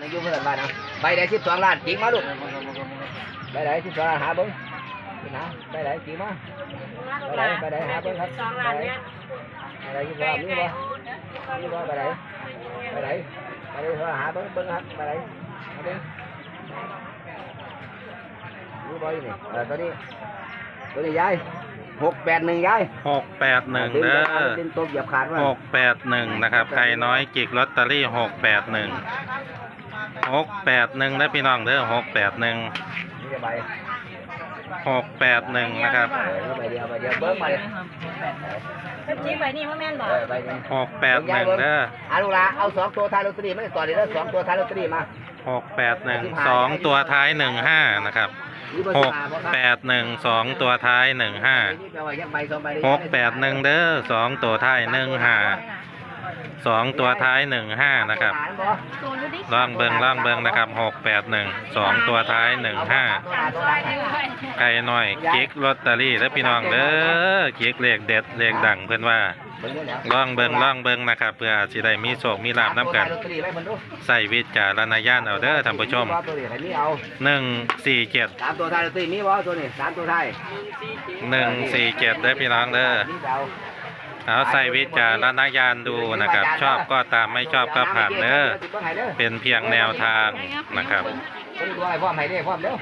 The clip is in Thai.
ในยุคเมื่อบ้านนะใบไหนสิบสองล้านจริงมาลูกใบไหนสิบสองล้านหาเบิ้งนี่นะใบไหนจริงมาใบไหนใบไหนหาเบิ้งครับสองล้านเนี่ยใบไหนสิบสองนี่บ่นี่บ่ใบไหนใบไหนใบไหนสิบสองหาเบิ้งเบิ้งครับใบไหนหาเบิ้งนี่บ่อยู่นี่เออตัวนี้ตัวนี้ยาย หกแปดหนึ่งยายหกแปดหนึ่งดึงเด้ไปเอาอดึงตัวเหยียบขาดว่าหกแปดหนึ่งนะครับใครน้อยจิกลอตเตอรี่หกแปดหนึ่งหกแปดหนึ่งได้อพี่น้องเด้อหกแปดหนึ่งนี่จะใบหกแปดหนึ่งนะครับเออนี่ใบเดียวใบเดียวเบิ้งมาเลยเป็นจริงไปนี่พ่อแม่นบอกเออใบหนึ่งหกแปดหนึ่งเด้ออาลูกหลาเอาสองตัวท้ายลอตเตอรี่ไม่ได้ต่อเลยแล้วสองตัวท้ายลอตเตอรี่มาหกแปดหนึ่งสองตัวท้ายหนึ่งห้านะครับนี่เบอร์ หกแปดหนึ่งสองตัวท้ายหนึ่งห้าหกแปดหนึ่งเด้อสองตัวท้ายหนึ่งห้า สองตัวท้ายหนึ่งห้านะครับตัวดูดิล่องเบิงล่องเบิงนะครับหกแปดหนึ่งสองตัวท้ายหนึ่งห้าตัวหน้าตัวหลังไก่น้อยเก๊กลอตเตอรี่แล้วพี่น้องเด้อเก๊กเลขเด็ดเลขดังเพื่อนว่าเบิ่งเด้อเนี่ยล่องเบิงล่องเบิงนะครับเพื่อสิได้มีโชคมีลาบน้ำกันตัวท้ายลอตเตอรี่ไว้เพิ่นดูใส่วิจารณญาณเอาเด้อท่านผู้ชมว่าตัวนี้ให้มีเอาหนึ่งสี่เจ็ดสามตัวท้ายลอตเตอรี่มีบ่ตัวนี้สามตัวท้ายหนึ่งสี่เจ็ดเด้อพี่น้องเด้อนี่ เอาใส่วิจารณญาณดูนะครับ ชอบก็ตามไม่ชอบก็ผ่านเด้อเป็นเพียงแนวทางนะครับ คนดูให้พร้อมให้เด้อพร้อมเด้อ